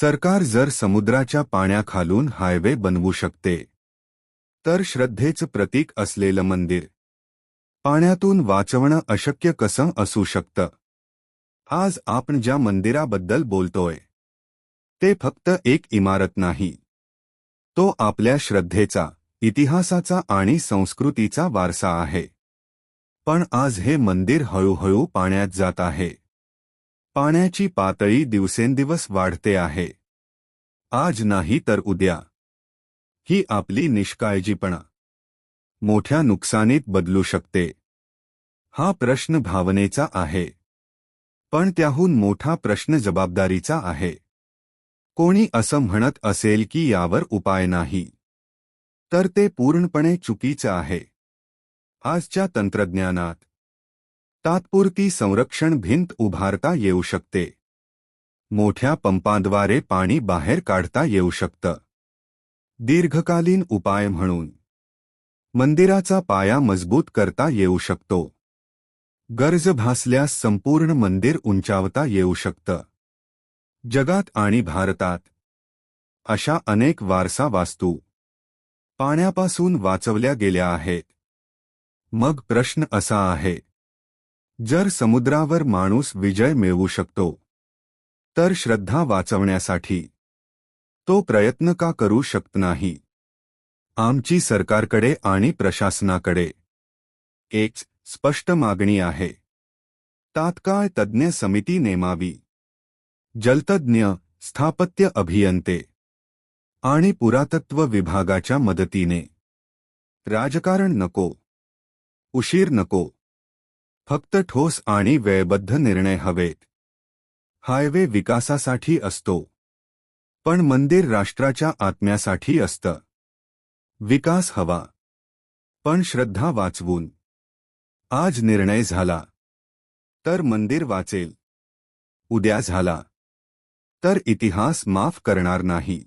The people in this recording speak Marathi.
सरकार जर समुद्राच्या पाण्याखालून हायवे बनवू शकते तर श्रद्धेचं प्रतीक असलेलं मंदिर. पाण्यातून वाचवणं अशक्य कसं असू शकतं? आज आपण ज्या मंदिराबद्दल बोलतोय ते फक्त एक इमारत नाही. तो आपल्या श्रद्धेचा इतिहासाचा आणि संस्कृतीचा वारसा आहे. पण आज हे मंदिर हळूहळू पाण्यात जात आहे. पाण्याची पातळी दिवसेंदिवस वाढते आहे. आज नाही तर उद्या. ही आपली निष्काळजीपणा. मोठ्या नुकसानीत बदलू शकते. हा प्रश्न भावनेचा आहे. पण त्याहून मोठा प्रश्न जबाबदारीचा आहे. कोणी असं म्हणत असेल की यावर उपाय नाही. तर ते पूर्णपणे चुकीचं आहे. आजच्या तंत्रज्ञानात तात्पुरती संरक्षण भिंत उभारता येऊ शकते. मोठ्या पंपांद्वारे पाणी बाहेर काढता येऊ शकतं. दीर्घकालीन उपाय म्हणून. मंदिराचा पाया मजबूत करता येऊ शकतो. गरज भासल्यास संपूर्ण मंदिर उंचावता येऊ शकतं. जगात आणि भारतात. अशा अनेक वारसा वास्तू. पाण्यापासून वाचवल्या गेल्या आहेत. मग प्रश्न असा आहे जर समुद्रावर माणूस विजय मिळवू शकतो तर श्रद्धा वाचवण्यासाठी तो प्रयत्न का करू शकत नाही? आमची सरकारकडे आणि प्रशासनाकडे एक स्पष्ट मागणी आहे. तात्काळ तज्ज्ञ समिती नेमावी. जलतज्ञ स्थापत्य अभियंते आणि पुरातत्व विभागाच्या मदतीने. राजकारण नको उशीर नको फक्त ठोस आणि वेळबद्ध निर्णय हवेत. हायवे विकासासाठी असतो. पण मंदिर राष्ट्राच्या आत्म्यासाठी असतं. विकास हवा. पण श्रद्धा वाचवून. आज निर्णय झाला. तर मंदिर वाचेल. उद्या झाला. तर इतिहास माफ करणार नाही.